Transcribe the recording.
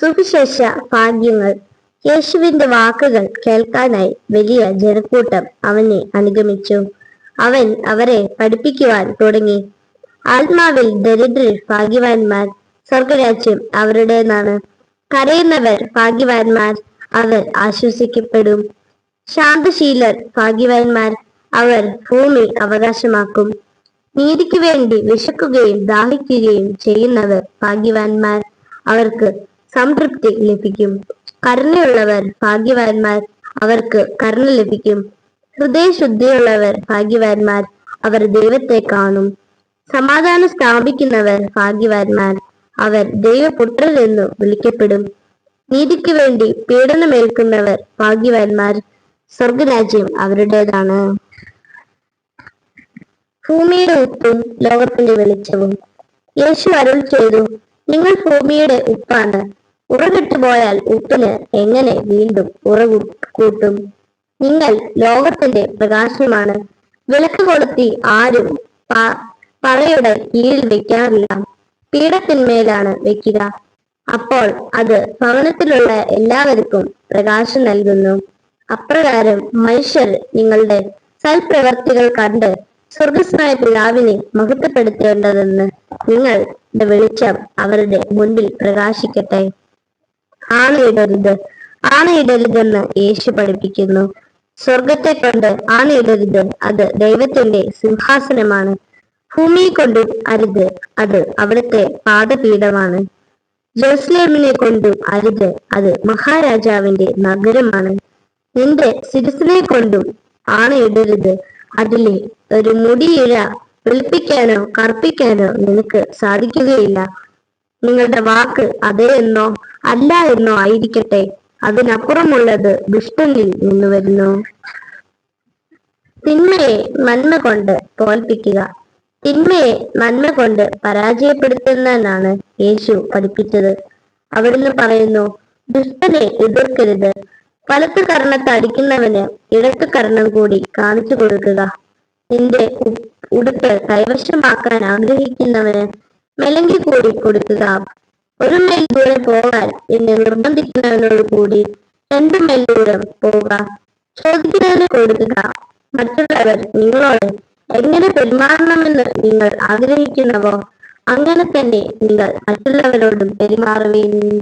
സുവിശേഷ ഭാഗ്യങ്ങൾ. യേശുവിന്റെ വാക്കുകൾ കേൾക്കാനായി വലിയ ജനക്കൂട്ടം അവനെ അനുഗമിച്ചു. അവൻ അവരെ പഠിപ്പിക്കുവാൻ തുടങ്ങി. ആത്മാവിൽ ദരിദ്രർ ഭാഗ്യവാന്മാർ സ്വർഗരാജ്യം അവരുടേതാണ്. കരയുന്നവർ ഭാഗ്യവാന്മാർ അവർ ആശ്വസിക്കപ്പെടും. ശാന്തശീലർ ഭാഗ്യവാന്മാർ അവർ ഭൂമി അവകാശമാക്കും. നീതിക്ക് വേണ്ടി വിശക്കുകയും ദാഹിക്കുകയും ചെയ്യുന്നവർ ഭാഗ്യവാന്മാർ. അവർക്ക് സംതൃപ്തി ലഭിക്കും. കരുണയുള്ളവർ ഭാഗ്യവാന്മാർ അവർക്ക് കരുണ ലഭിക്കും. ഹൃദയശുദ്ധിയുള്ളവർ ഭാഗ്യവാന്മാർ അവർ ദൈവത്തെ കാണും. സമാധാനം സ്ഥാപിക്കുന്നവർ ഭാഗ്യവാന്മാർ അവർ ദൈവപുത്രർ എന്ന് വിളിക്കപ്പെടും. നീതിക്ക് വേണ്ടി പീഡനമേൽക്കുന്നവർ ഭാഗ്യവാന്മാർ സ്വർഗരാജ്യം അവരുടേതാണ്. ഭൂമിയുടെ ഉപ്പും ലോകത്തിന്റെ വെളിച്ചവും. യേശു അരുൾ ചെയ്തു നിങ്ങൾ ഭൂമിയുടെ ഉപ്പാണ്. ഉറകിട്ട് പോയാൽ ഉപ്പിന് എങ്ങനെ വീണ്ടും ഉറവ് കൂട്ടും? നിങ്ങൾ ലോകത്തിന്റെ പ്രകാശമാണ്. വിളക്ക് കൊളുത്തി ആരും പറയുടെ കീഴിൽ വെക്കാറില്ല. പീഠത്തിന്മേലാണ് വെക്കുക. അപ്പോൾ അത് ഭവനത്തിലുള്ള എല്ലാവർക്കും പ്രകാശം നൽകുന്നു. അപ്രകാരം മനുഷ്യർ നിങ്ങളുടെ സൽപ്രവർത്തികൾ കണ്ട് സ്വർഗസ്നായ പിതാവിനെ മഹത്വപ്പെടുത്തേണ്ടതെന്ന് നിങ്ങളുടെ വെളിച്ചം അവരുടെ മുൻപിൽ പ്രകാശിക്കട്ടെ. ആണയിടരുത് ആണയിടരുതെന്ന് യേശു പഠിപ്പിക്കുന്നു. സ്വർഗത്തെ കൊണ്ട് ആണയിടരുത് അത് ദൈവത്തിന്റെ സിംഹാസനമാണ്. ഭൂമിയെ കൊണ്ടും അരുത് അത് അവിടുത്തെ പാദപീഠമാണ്. ജെറുസലേമിനെ കൊണ്ടും അരുത് അത് മഹാരാജാവിന്റെ നഗരമാണ്. നിന്റെ സിരസിനെ കൊണ്ടും ആണയിടരുത് അതിലെ ഒരു മുടിയിഴ വെളുപ്പിക്കാനോ കറുപ്പിക്കാനോ നിനക്ക് സാധിക്കുകയില്ല. നിങ്ങളുടെ വാക്ക് അതെ എന്നോ അല്ല എന്നോ ആയിരിക്കട്ടെ. അതിനപ്പുറമുള്ളത് ദുഷ്ടനിൽ നിന്ന് വരുന്നു. തിന്മയെ നന്മ കൊണ്ട് തോൽപ്പിക്കുക. തിന്മയെ നന്മ കൊണ്ട് പരാജയപ്പെടുത്തുന്നതാണ് യേശു പഠിപ്പിച്ചത്. അവിടുന്ന് പറയുന്നു ദുഷ്ടനെ എതിർക്കരുത്. വലത്ത് കർണത്ത് അടിക്കുന്നവന് ഇടത്ത് കർണം കൂടി കാണിച്ചു കൊടുക്കുക. നിന്റെ ഉടുപ്പ് കൈവശമാക്കാൻ ആഗ്രഹിക്കുന്നവന് മെലങ്കി കൂടി കൊടുക്കുക ഒരു മൈൽ ദൂരം പോകാൻ എന്നെ നിർബന്ധിക്കുന്നവനോട് കൂടി രണ്ടു മൈൽ ദൂരം പോവുക ചോദിക്കുന്നതിന് കൊടുക്കുക മറ്റുള്ളവർ നിങ്ങളോട് എങ്ങനെ പെരുമാറണമെന്ന് നിങ്ങൾ ആഗ്രഹിക്കുന്നവോ അങ്ങനെ തന്നെ നിങ്ങൾ മറ്റുള്ളവരോടും പെരുമാറുകയും